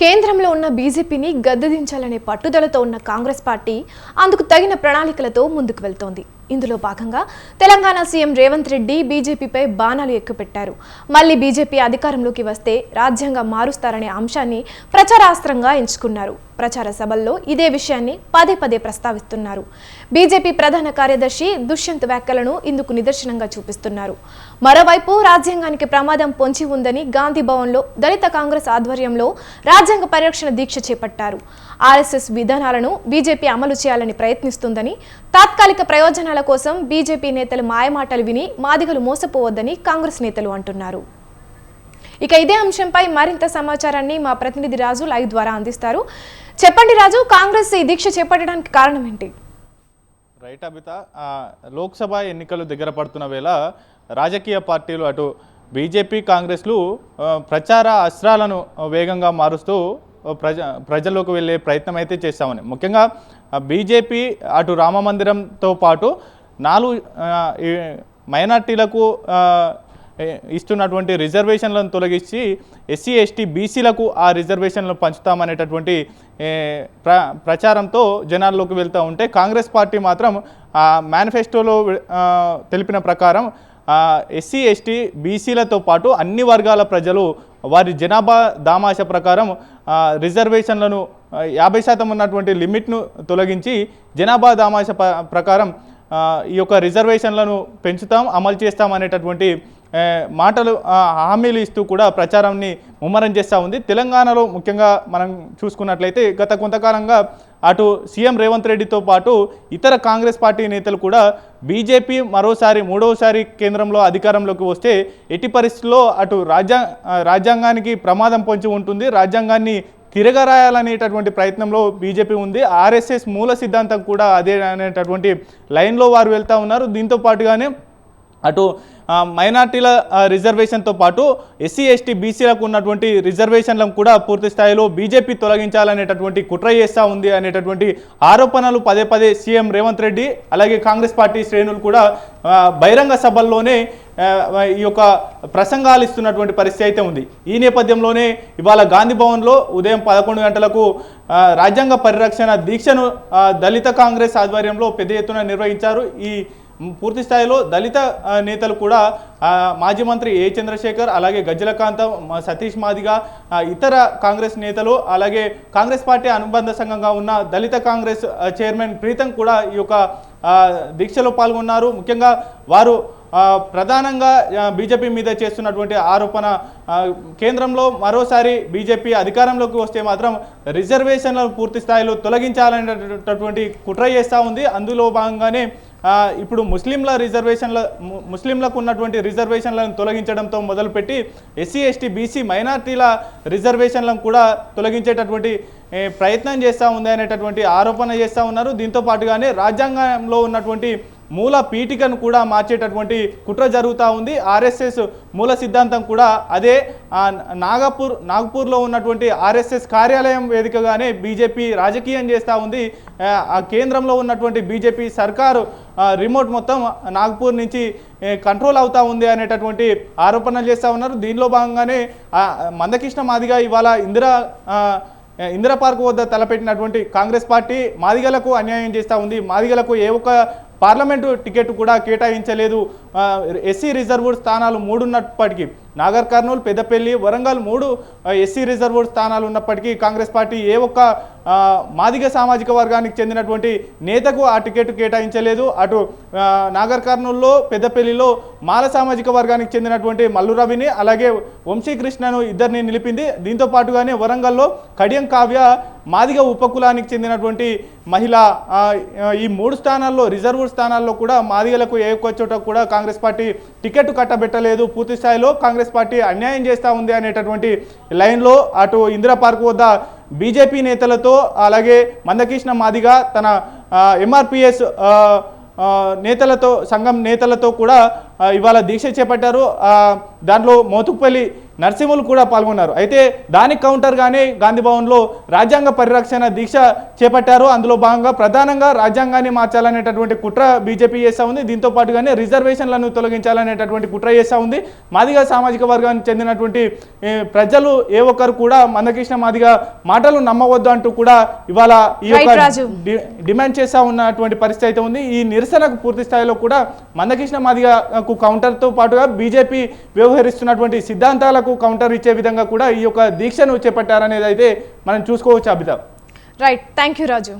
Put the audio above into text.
కేంద్రంలో ఉన్న బీజేపీని గద్దెదించాలనే పట్టుదలతో ఉన్న కాంగ్రెస్ పార్టీ అందుకు తగిన ప్రణాళికలతో ముందుకు వెళ్తోంది. ఇందులో భాగంగా తెలంగాణ సీఎం రేవంత్ రెడ్డి బీజేపీపై బాణాలు ఎక్కుపెట్టారు. మళ్ళీ బీజేపీ అధికారంలోకి వస్తే రాజ్యాంగం మారుస్తారనే అంశాన్ని ప్రచారాస్త్రంగా ఎంచుకున్నారు. ప్రచార సభల్లో ఇదే విషయాన్ని పదే పదే ప్రస్తావిస్తున్నారు. బీజేపీ ప్రధాన కార్యదర్శి దుష్యంత్ వ్యాఖ్యలను ఇందుకు నిదర్శనంగా చూపిస్తున్నారు. మరోవైపు రాజ్యాంగానికి ప్రమాదం పొంచి ఉందని గాంధీ భవన్లో దళిత కాంగ్రెస్ ఆధ్వర్యంలో రాజ్యాంగ పరిరక్షణ దీక్ష చేపట్టారు. ఆర్ఎస్ఎస్ విధానాలను బీజేపీ అమలు చేయాలని ప్రయత్నిస్తుందని తాత్కాలిక ప్రయోజనాల కోసం బీజేపీ నేతలు మాయమాటలు విని మాదిగలు మోసపోవద్దని కాంగ్రెస్ నేతలు అంటున్నారు. ఇక ఇదే అంశంపై మరింత సమాచారాన్ని మా ప్రతినిధి రాజు లైవ్ ద్వారా అందిస్తారు. చెప్పండి రాజు కాంగ్రెస్ ఈ దీక్ష చేపట్టడానికి కారణం ఏంటి? రైట్ అబిత లోక్సభ ఎన్నికలు దగ్గర పడుతున్న వేళ రాజకీయ పార్టీలు అటు బీజేపీ కాంగ్రెస్లు ప్రచార అస్త్రాలను వేగంగా మారుస్తూ ప్రజ ప్రజల్లోకి వెళ్ళే ప్రయత్నం అయితే చేస్తామని. ముఖ్యంగా బీజేపీ అటు రామ మందిరంతో పాటు నాలుగు మైనార్టీలకు ఇస్తున్నటువంటి రిజర్వేషన్లను తొలగించి ఎస్సీ ఎస్టీ బీసీలకు ఆ రిజర్వేషన్లను పంచుతామనేటటువంటి ప్ర ప్రచారంతో జనాల్లోకి వెళ్తూ ఉంటే కాంగ్రెస్ పార్టీ మాత్రం మేనిఫెస్టోలో తెలిపిన ప్రకారం ఎస్సీ ఎస్టీ బీసీలతో పాటు అన్ని వర్గాల ప్రజలు వారి జనాభా దామాష ప్రకారం రిజర్వేషన్లను యాభై శాతం ఉన్నటువంటి లిమిట్ను తొలగించి జనాభా దామాష ప- ప్రకారం ఈ యొక్క రిజర్వేషన్లను పెంచుతాం అమలు చేస్తాం అనేటటువంటి మాటలు హామీలు ఇస్తూ కూడా ప్రచారాన్ని ముమ్మరం చేస్తూ ఉంది. తెలంగాణలో ముఖ్యంగా మనం చూసుకున్నట్లయితే గత కొంతకాలంగా అటు సీఎం రేవంత్ రెడ్డితో పాటు ఇతర కాంగ్రెస్ పార్టీ నేతలు కూడా బీజేపీ మరోసారి మూడవసారి కేంద్రంలో అధికారంలోకి వస్తే ఎట్టి పరిస్థితుల్లో అటు రాజ్యా రాజ్యాంగానికి ప్రమాదం పొంచి ఉంటుంది. రాజ్యాంగాన్ని తిరగరాయాలనేటటువంటి ప్రయత్నంలో బీజేపీ ఉంది. ఆర్ఎస్ఎస్ మూల సిద్ధాంతం కూడా అదే అనేటటువంటి లైన్లో వారు వెళ్తూ ఉన్నారు. దీంతో పాటుగానే అటు మైనార్టీల రిజర్వేషన్తో పాటు ఎస్సీ ఎస్టీ బీసీలకు ఉన్నటువంటి రిజర్వేషన్లను కూడా పూర్తి స్థాయిలో బీజేపీ తొలగించాలనేటటువంటి కుట్ర చేస్తూ ఉంది అనేటటువంటి ఆరోపణలు పదే పదే సీఎం రేవంత్ రెడ్డి అలాగే కాంగ్రెస్ పార్టీ శ్రేణులు కూడా బహిరంగ సభల్లోనే ఈ యొక్క ప్రసంగాలు ఇస్తున్నటువంటి పరిస్థితి అయితే ఉంది. ఈ నేపథ్యంలోనే ఇవాళ గాంధీ భవన్లో ఉదయం పదకొండు గంటలకు రాజ్యాంగ పరిరక్షణ దీక్షను దళిత కాంగ్రెస్ ఆధ్వర్యంలో పెద్ద ఎత్తున నిర్వహించారు. ఈ పూర్తి స్థాయిలో దళిత నేతలు కూడా మాజీ మంత్రి ఏ చంద్రశేఖర్ అలాగే గజ్జలకాంత సతీష్ మాదిగా ఇతర కాంగ్రెస్ నేతలు అలాగే కాంగ్రెస్ పార్టీ అనుబంధ సంఘంగా ఉన్న దళిత కాంగ్రెస్ చైర్మన్ ప్రీతం కూడా ఈ యొక్క దీక్షలో పాల్గొన్నారు. ముఖ్యంగా వారు ప్రధానంగా బీజేపీ మీద చేస్తున్నటువంటి ఆరోపణ కేంద్రంలో మరోసారి బీజేపీ అధికారంలోకి వస్తే మాత్రం రిజర్వేషన్లను పూర్తి స్థాయిలో తొలగించాలనేటటువంటి కుట్ర చేస్తూ ఉంది. అందులో భాగంగానే ఇప్పుడు ముస్లింల రిజర్వేషన్ల ముస్లింలకు ఉన్నటువంటి రిజర్వేషన్లను తొలగించడంతో మొదలుపెట్టి ఎస్సీ ఎస్టీ బీసీ మైనార్టీల రిజర్వేషన్లను కూడా తొలగించేటటువంటి ప్రయత్నం చేస్తూ ఉంది అనేటటువంటి ఆరోపణ చేస్తూ ఉన్నారు. దీంతో పాటుగానే రాజ్యాంగంలో ఉన్నటువంటి మూల పీఠికను కూడా మార్చేటటువంటి కుట్ర జరుగుతూ ఉంది. ఆర్ఎస్ఎస్ మూల సిద్ధాంతం కూడా అదే నాగపూర్ నాగపూర్లో ఉన్నటువంటి ఆర్ఎస్ఎస్ కార్యాలయం వేదికగానే బీజేపీ రాజకీయం చేస్తూ ఉంది. ఆ, కేంద్రంలో ఉన్నటువంటి బీజేపీ సర్కారు రిమోట్ మొత్తం నాగపూర్ నుంచి కంట్రోల్ అవుతూ ఉంది అనేటటువంటి ఆరోపణలు చేస్తూ ఉన్నారు. దీనిలో భాగంగానే మందకృష్ణ మాదిగా ఇవాళ ఇందిరా ఇందిరా పార్క్ వద్ద తలపెట్టినటువంటి కాంగ్రెస్ పార్టీ మాదిగలకు అన్యాయం చేస్తూ ఉంది. మాదిగలకు ఏ ఒక్క పార్లమెంటు టికెట్ కూడా కేటాయించలేదు. ఎస్సీ రిజర్వ్డ్ స్థానాలు మూడు ఉన్నప్పటికీ నాగర్ కర్నూలు పెద్దపల్లి వరంగల్ మూడు ఎస్సీ రిజర్వ్డ్ స్థానాలు ఉన్నప్పటికీ కాంగ్రెస్ పార్టీ ఏ ఒక్క మాదిగ సామాజిక వర్గానికి చెందినటువంటి నేతకు ఆ టికెట్ కేటాయించలేదు. అటు నాగర్ కర్నూలులో పెద్దపల్లిలో మాల సామాజిక వర్గానికి చెందినటువంటి మల్లు రవిని అలాగే వంశీకృష్ణను ఇద్దరిని నిలిపింది. దీంతో పాటుగానే వరంగల్లో కడియం కావ్య మాదిగ ఉపకులానికి చెందినటువంటి మహిళ ఈ మూడు స్థానాల్లో రిజర్వ్డ్ స్థానాల్లో కూడా మాదిగలకు ఏ చోట కూడా కాంగ్రెస్ పార్టీ టికెట్ కట్టబెట్టలేదు. పూర్తి స్థాయిలో కాంగ్రెస్ పార్టీ అన్యాయం చేస్తూ ఉంది అనేటటువంటి లైన్లో అటు ఇందిరా పార్క్ వద్ద బీజేపీ నేతలతో అలాగే మందకృష్ణ మాదిగా తన ఎంఆర్పిఎస్ నేతలతో సంఘం నేతలతో కూడా ఇవాళ దీక్ష చేపట్టారు. ఆ, దాంట్లో మోతుకుపల్లి నరసింహులు కూడా పాల్గొన్నారు. అయితే దానికి కౌంటర్గానే గాంధీ భవన్లో రాజ్యాంగ పరిరక్షణ దీక్ష చేపట్టారు. అందులో భాగంగా ప్రధానంగా రాజ్యాంగాన్ని మార్చాలనేటటువంటి కుట్ర బీజేపీ చేస్తూ ఉంది. దీంతో పాటుగానే రిజర్వేషన్లను తొలగించాలనేటటువంటి కుట్ర చేస్తూ ఉంది. మాదిగా సామాజిక వర్గానికి చెందినటువంటి ప్రజలు ఏ ఒక్కరు కూడా మందకృష్ణ మాదిగా మాటలు నమ్మవద్దు అంటూ కూడా ఇవాళ ఈ యొక్క డిమాండ్ చేస్తా ఉన్నటువంటి పరిస్థితి అయితే ఉంది. ఈ నిరసనకు పూర్తి స్థాయిలో కూడా మందకృష్ణ కు కౌంటర్తో పాటుగా బీజేపీ వ్యవహరిస్తున్నటువంటి సిద్ధాంతాలకు కౌంటర్ ఇచ్చే విధంగా కూడా ఈ యొక్క దీక్షను చేపట్టారనేది అయితే మనం చూసుకోవచ్చు అభితా రైట్ థ్యాంక్ యూ రాజు